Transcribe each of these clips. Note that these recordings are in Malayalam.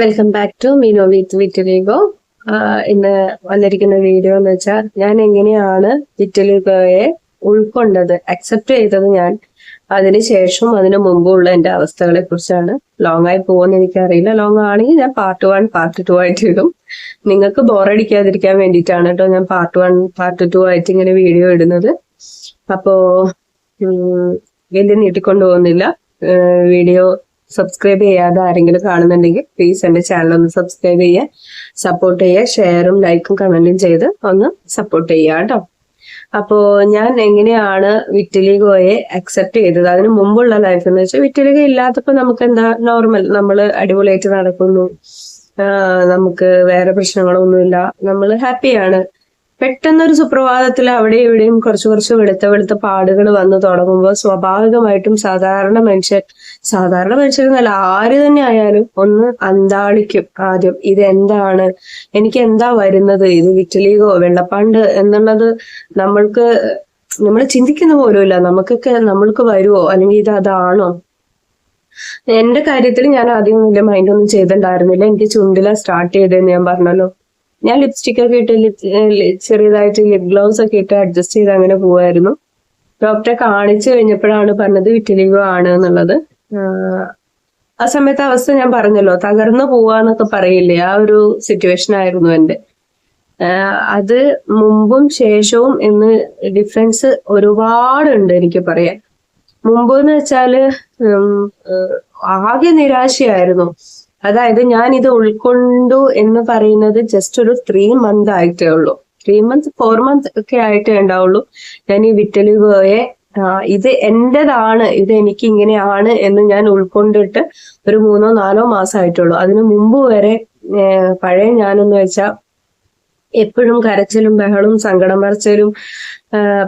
വെൽക്കം ബാക്ക് ടു മീനോ വിത്ത് വിറ്റലിഗോ ഇന്ന് വന്നിരിക്കുന്ന വീഡിയോ എന്ന് വെച്ചാൽ ഞാൻ എങ്ങനെയാണ് വിറ്റലിഗോയെ ഉൾക്കൊണ്ടത് അക്സെപ്റ്റ് ചെയ്തത് ഞാൻ അതിനുശേഷം അതിനു മുമ്പുള്ള എന്റെ അവസ്ഥകളെ കുറിച്ചാണ് ലോങ് ആയി പോകുമെന്ന് എനിക്കറിയില്ല. ലോങ് ആണെങ്കിൽ ഞാൻ പാർട്ട് വൺ പാർട്ട് ടു ആയിട്ട് ഇടും. നിങ്ങൾക്ക് ബോറടിക്കാതിരിക്കാൻ വേണ്ടിയിട്ടാണ് കേട്ടോ ഞാൻ പാർട്ട് വൺ പാർട്ട് ടു ആയിട്ട് ഇങ്ങനെ വീഡിയോ ഇടുന്നത്. അപ്പോ വലിയ നീട്ടിക്കൊണ്ടു പോകുന്നില്ല വീഡിയോ സബ്സ്ക്രൈബ് ചെയ്യാതെ ആരെങ്കിലും കാണുന്നുണ്ടെങ്കിൽ പ്ലീസ് എന്റെ ചാനൽ ഒന്ന് സബ്സ്ക്രൈബ് ചെയ്യുക. സപ്പോർട്ട് ചെയ്യുക. ഷെയറും ലൈക്കും കമന്റും ചെയ്ത് ഒന്ന് സപ്പോർട്ട് ചെയ്യുക കേട്ടോ. അപ്പോ ഞാൻ എങ്ങനെയാണ് വിറ്റലിഗോയെ അക്സെപ്റ്റ് ചെയ്തത്? അതിന് മുമ്പുള്ള ലൈഫ് എന്ന് വെച്ചാൽ വിറ്റലിഗോ ഇല്ലാത്തപ്പോ നമുക്ക് എന്താ നോർമൽ നമ്മൾ അടിപൊളിയായിട്ട് നടക്കുന്നു. നമുക്ക് വേറെ പ്രശ്നങ്ങളൊന്നുമില്ല. നമ്മൾ ഹാപ്പിയാണ് പെട്ടെന്നൊരു സുപ്രഭാതത്തിൽ അവിടെ ഇവിടെയും കുറച്ച് കുറച്ച് വെളുത്ത വെളുത്ത പാടുകൾ വന്നു തുടങ്ങുമ്പോൾ സ്വാഭാവികമായിട്ടും സാധാരണ മനുഷ്യർ സാധാരണ മനുഷ്യരെന്നല്ല ആര് തന്നെ ആയാലും ഒന്ന് അന്താളിക്കും. ആദ്യം ഇതെന്താണ്? എനിക്ക് എന്താ വരുന്നത്? ഇത് വിറ്റലീഗോ വെള്ളപ്പാണ്ട് എന്നുള്ളത് നമ്മൾക്ക് നമ്മൾ ചിന്തിക്കുന്ന പോലുമില്ല. നമുക്കൊക്കെ നമ്മൾക്ക് വരുമോ അല്ലെങ്കിൽ ഇത് അതാണോ? എന്റെ കാര്യത്തിൽ ഞാൻ ആദ്യം വലിയ മൈൻഡ് ഒന്നും ചെയ്തിട്ടുണ്ടായിരുന്നില്ല. എനിക്ക് ചുണ്ടില സ്റ്റാർട്ട് ചെയ്തതെന്ന് ഞാൻ പറഞ്ഞല്ലോ. ഞാൻ ലിപ്സ്റ്റിക് ഒക്കെ ഇട്ട് ചെറിയതായിട്ട് ലിപ് ഗ്ലൗസ് ഒക്കെ ഇട്ട് അഡ്ജസ്റ്റ് ചെയ്ത് അങ്ങനെ പോവായിരുന്നു. ഡോക്ടറെ കാണിച്ചു കഴിഞ്ഞപ്പോഴാണ് പറഞ്ഞത് വിറ്റിലിഗോ ആണ് എന്നുള്ളത്. ആ സമയത്ത് അവസ്ഥ ഞാൻ പറഞ്ഞല്ലോ തകർന്നു പോവാന്നൊക്കെ പറയില്ലേ ആ ഒരു സിറ്റുവേഷൻ ആയിരുന്നു എന്റെ. അത് മുമ്പും ശേഷവും എന്ന് ഡിഫറൻസ് ഒരുപാടുണ്ട് എനിക്ക് പറയാൻ. മുമ്പ് എന്ന് വെച്ചാൽ ആകെ നിരാശയായിരുന്നു. അതായത് ഞാൻ ഇത് ഉൾക്കൊണ്ടു എന്ന് പറയുന്നത് ജസ്റ്റ് ഒരു ത്രീ മന്ത് ആയിട്ടേ ഉള്ളൂ. ത്രീ മന്ത് ഫോർ മന്ത് ഒക്കെ ആയിട്ടേ ഉണ്ടാവുള്ളൂ. ഞാൻ ഈ വിറ്റലിഗോയെ ഇത് എന്റേതാണ് ഇത് എനിക്ക് ഇങ്ങനെയാണ് എന്ന് ഞാൻ ഉൾക്കൊണ്ടിട്ട് ഒരു മൂന്നോ നാലോ മാസമായിട്ടുള്ളൂ അതിനു മുമ്പ് വരെ പഴയ ഞാനെന്ന് വെച്ചാൽ എപ്പോഴും കരച്ചിലും ബഹളും സങ്കടം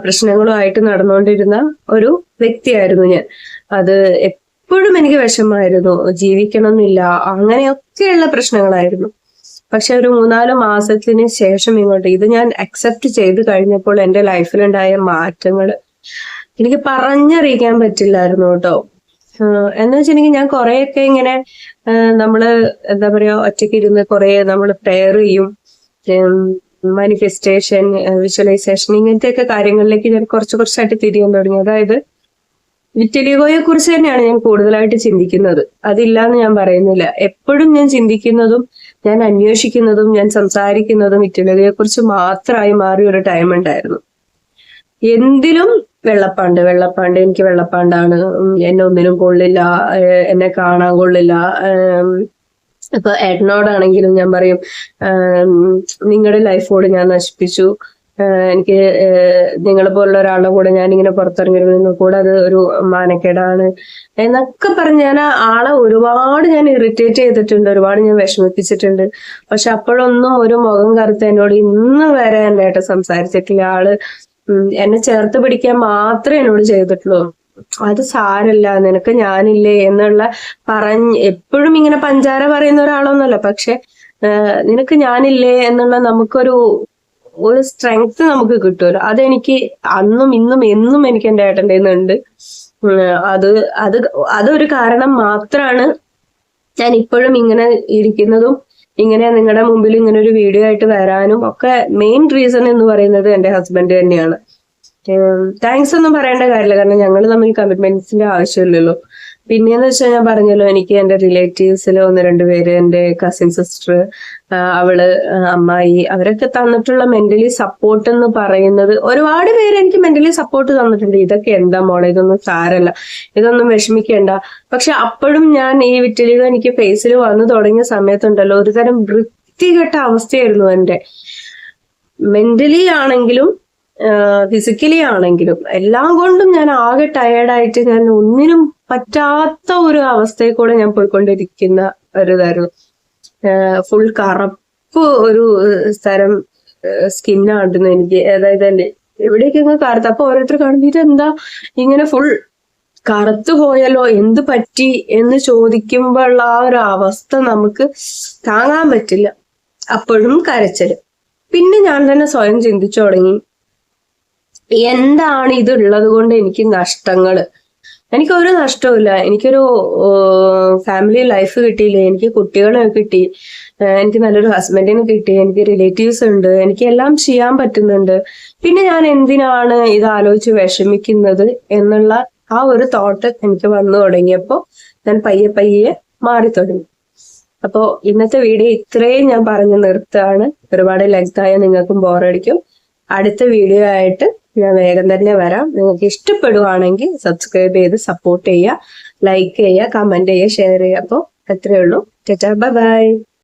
പ്രശ്നങ്ങളും ആയിട്ട് നടന്നുകൊണ്ടിരുന്ന ഒരു വ്യക്തിയായിരുന്നു ഞാൻ. അത് എപ്പോഴും എനിക്ക് വിഷമായിരുന്നു ജീവിക്കണം എന്നില്ല അങ്ങനെയൊക്കെയുള്ള പ്രശ്നങ്ങളായിരുന്നു. പക്ഷെ ഒരു മൂന്നാൽ മാസത്തിന് ശേഷം ഇങ്ങോട്ട് ഇത് ഞാൻ അക്സെപ്റ്റ് ചെയ്ത് കഴിഞ്ഞപ്പോൾ എന്റെ ലൈഫിലുണ്ടായ മാറ്റങ്ങൾ എനിക്ക് പറഞ്ഞറിയിക്കാൻ പറ്റില്ലായിരുന്നു കേട്ടോ. എന്ന് വെച്ചിട്ടുണ്ടെങ്കിൽ ഞാൻ കുറെയൊക്കെ ഇങ്ങനെ നമ്മൾ എന്താ പറയാ ഒറ്റയ്ക്ക് ഇരുന്ന് കുറെ നമ്മൾ പ്രെയർ ചെയ്യും. മാനിഫെസ്റ്റേഷൻ വിഷ്വലൈസേഷൻ ഇങ്ങനത്തെയൊക്കെ കാര്യങ്ങളിലേക്ക് ഞാൻ കുറച്ച് കുറച്ചായിട്ട് തിരിയാൻ തുടങ്ങി. അതായത് വിറ്റലിഗോയെ കുറിച്ച് തന്നെയാണ് ഞാൻ കൂടുതലായിട്ട് ചിന്തിക്കുന്നത്. അതില്ലാന്ന് ഞാൻ പറയുന്നില്ല. എപ്പോഴും ഞാൻ ചിന്തിക്കുന്നതും ഞാൻ അന്വേഷിക്കുന്നതും ഞാൻ സംസാരിക്കുന്നതും വിറ്റലിഗോയെ കുറിച്ച് മാത്രമായി മാറിയ ഒരു ടൈം ഉണ്ടായിരുന്നു. എന്തിലും വെള്ളപ്പാണ്ട് വെള്ളപ്പാണ്ട് എനിക്ക് വെള്ളപ്പാണ്ടാണ്. എന്നെ ഒന്നിനും കൊള്ളില്ല എന്നെ കാണാൻ കൊള്ളില്ല. ഇപ്പൊ ഏട്ടനോടാണെങ്കിലും ഞാൻ പറയും നിങ്ങളുടെ ലൈഫോട് ഞാൻ നശിപ്പിച്ചു. എനിക്ക് നിങ്ങളെ പോലുള്ള ഒരാളുടെ കൂടെ ഞാൻ ഇങ്ങനെ പുറത്തിറങ്ങിയിരുന്നു കൂടെ അത് ഒരു മാനക്കേടാണ്. എന്നൊക്കെ പറഞ്ഞ് ഞാൻ ആളെ ഒരുപാട് ഞാൻ ഇറിറ്റേറ്റ് ചെയ്തിട്ടുണ്ട് ഒരുപാട് ഞാൻ വിഷമിപ്പിച്ചിട്ടുണ്ട്. പക്ഷെ അപ്പോഴൊന്നും ഒരു മുഖം കറുത്ത് എന്നോട് ഇന്ന് വരെ എന്റെ സംസാരിച്ചിട്ടില്ല. ആൾ എന്നെ ചേർത്ത് പിടിക്കാൻ മാത്രമേ എന്നോട് ചെയ്തിട്ടുള്ളൂ. അത് സാരല്ല നിനക്ക് ഞാനില്ലേ എന്നുള്ള പറഞ്ഞ് എപ്പോഴും ഇങ്ങനെ പഞ്ചാര പറയുന്ന ഒരാളൊന്നുമല്ല. പക്ഷെ നിനക്ക് ഞാനില്ലേ എന്നുള്ള നമുക്കൊരു ഒരു സ്ട്രെങ്ത് നമുക്ക് കിട്ടുമല്ലോ. അതെനിക്ക് അന്നും ഇന്നും എന്നും എനിക്ക് എന്റെ ഏട്ടന്റെ ഉണ്ട് അത് അത് അതൊരു കാരണം മാത്രമാണ് ഞാൻ ഇപ്പോഴും ഇങ്ങനെ ഇരിക്കുന്നതും. ഇങ്ങനെ നിങ്ങളുടെ മുമ്പിൽ ഇങ്ങനെ ഒരു വീഡിയോ ആയിട്ട് വരാനും ഒക്കെ മെയിൻ റീസൺ എന്ന് പറയുന്നത് എന്റെ ഹസ്ബൻഡ് തന്നെയാണ്. താങ്ക്സ് ഒന്നും പറയേണ്ട കാര്യമില്ല. കാരണം ഞങ്ങൾ തമ്മിൽ കമ്മിറ്റ്മെന്റ്സിന്റെ ആവശ്യമില്ലല്ലോ. പിന്നെയെന്ന് വെച്ചാൽ ഞാൻ പറഞ്ഞല്ലോ എനിക്ക് എന്റെ റിലേറ്റീവ്സിൽ ഒന്ന് രണ്ട് പേര് എന്റെ കസിൻ സിസ്റ്റർ അവൾ അമ്മായി അവരൊക്കെ തന്നിട്ടുള്ള മെന്റലി സപ്പോർട്ട് എന്ന് പറയുന്നത് ഒരുപാട് പേര് എനിക്ക് മെന്റലി സപ്പോർട്ട് തന്നിട്ടുണ്ട്. ഇതൊക്കെ എന്താ മോളെ ഇതൊന്നും സാരല്ല. ഇതൊന്നും വിഷമിക്കേണ്ട. പക്ഷെ അപ്പോഴും ഞാൻ ഈ വിറ്റലികൾ എനിക്ക് ഫേസിൽ വന്നു തുടങ്ങിയ സമയത്തുണ്ടല്ലോ ഒരുതരം വൃത്തികെട്ട അവസ്ഥയായിരുന്നു എന്റെ മെന്റലി ആണെങ്കിലും ഫിസിക്കലി ആണെങ്കിലും എല്ലാം കൊണ്ടും ഞാൻ ആകെ ടയേർഡായിട്ട് ഞാൻ ഒന്നിനും പറ്റാത്ത ഒരു അവസ്ഥയിൽ കൂടെ ഞാൻ പോയിക്കൊണ്ടിരിക്കുന്ന ഒരു ഇതായിരുന്നു. ഫുൾ കറുപ്പ് ഒരു തരം സ്കിന്നായിരുന്നു എനിക്ക് അതായത് എന്റെ എവിടേക്കൊക്കെ കറുത്ത് അപ്പൊ ഓരോരുത്തർ കാണുമ്പോൾ എന്താ ഇങ്ങനെ ഫുൾ കറുത്തു പോയല്ലോ എന്ത് പറ്റി എന്ന് ചോദിക്കുമ്പോഴുള്ള ആ ഒരു അവസ്ഥ നമുക്ക് താങ്ങാൻ പറ്റില്ല. അപ്പോഴും കരച്ചിൽ. പിന്നെ ഞാൻ തന്നെ സ്വയം ചിന്തിച്ചു തുടങ്ങി. എന്താണ് ഇത് ഉള്ളത് കൊണ്ട് എനിക്ക് നഷ്ടങ്ങൾ എനിക്ക് ഒരു നഷ്ടവുമില്ല. എനിക്കൊരു ഫാമിലി ലൈഫ് കിട്ടിയില്ലേ. എനിക്ക് കുട്ടികളെ കിട്ടി. എനിക്ക് നല്ലൊരു ഹസ്ബൻഡിനെ കിട്ടി. എനിക്ക് റിലേറ്റീവ്സ് ഉണ്ട്. എനിക്ക് എല്ലാം ചെയ്യാൻ പറ്റുന്നുണ്ട്. പിന്നെ ഞാൻ എന്തിനാണ് ഇത് ആലോചിച്ച് വിഷമിക്കുന്നത് എന്നുള്ള ആ ഒരു തോട്ട് എനിക്ക് വന്നു തുടങ്ങിയപ്പോൾ ഞാൻ പയ്യെ പയ്യെ മാറി തുടങ്ങി. അപ്പോൾ ഇന്നത്തെ വീഡിയോ ഇത്രയും ഞാൻ പറഞ്ഞു നിർത്തുകയാണ്. ഒരുപാട് ലെങ്തായ നിങ്ങൾക്കും ബോറടിക്കും അടുത്ത വീഡിയോ ആയിട്ട് ഞാൻ വേഗം തന്നെ വരാം. നിങ്ങൾക്ക് ഇഷ്ടപ്പെടുവാണെങ്കിൽ സബ്സ്ക്രൈബ് ചെയ്ത് സപ്പോർട്ട് ചെയ്യുക ലൈക്ക് ചെയ്യുക കമന്റ് ചെയ്യുക ഷെയർ ചെയ്യുക. അപ്പോൾ അത്രയേ ഉള്ളൂ. ചേച്ചാ ബൈ ബൈ